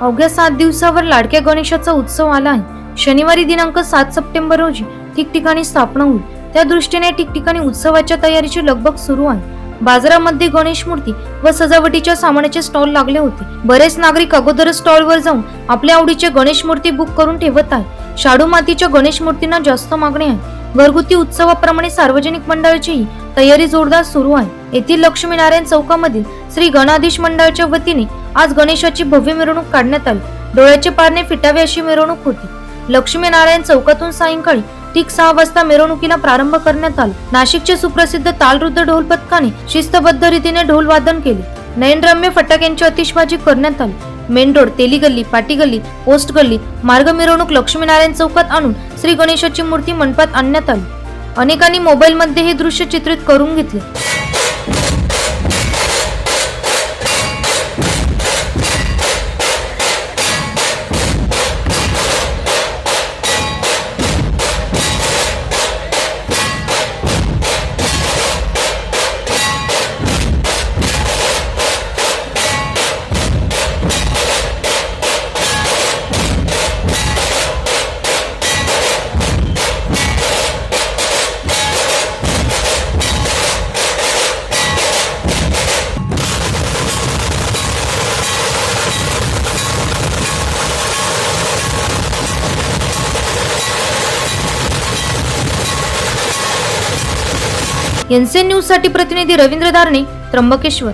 अवघ्या सात दिवसावर लाडक्या गणेशाचा उत्सव आला आहे शनिवारी दिनांक सात सप्टेंबर रोजी ठिकठिकाणी स्थापना होईल. त्या दृष्टीने ठिकठिकाणी उत्सवाच्या तयारीची लगबग सुरू आहे. बाजारामध्ये गणेश मूर्ती व सजावटीच्या सामानाचे स्टॉल लागले होते. बरेच नागरिक अगोदर स्टॉलवर जाऊन आपल्या आवडीचे गणेश मूर्ती बुक करून ठेवत आहे शाडू मातीच्या गणेश मूर्तींना जास्त मागणी आहे. घरगुती उत्सवाप्रमाणे सार्वजनिक मंडळाचीही तयारी जोरदार सुरू आहे. येथील लक्ष्मीनारायण चौकामधील श्री गणाधीश मंडळाच्या वतीने आज गणेशाची भव्य मिरवणूक काढण्यात आली. डोळ्याचे पारणे फिटावे अशी मिरवणूक होती. लक्ष्मीनारायण चौकातून सायंकाळी ठीक सहा वाजता मिरवणुकीला प्रारंभ करण्यात आला. नाशिकचे सुप्रसिद्ध तालरुद्ध ढोल पथकाने शिस्तबद्ध रीतीने ढोल वादन केले. नयनरम्य फटाक्यांची अतिशबाजी करण्यात आली. मेन रोड तेली गल्ली पाटी गल्ली पोस्ट गल्ली मार्ग मिरवणूक लक्ष्मीनारायण चौकात आणून श्री गणेशाची मूर्ती मंडपात आणण्यात आली. अनेकांनी मोबाईलमध्ये हे दृश्य चित्रित करून घेतले. एनसीएन न्यूजसाठी प्रतिनिधी रवींद्र दारणे त्र्यंबकेश्वर.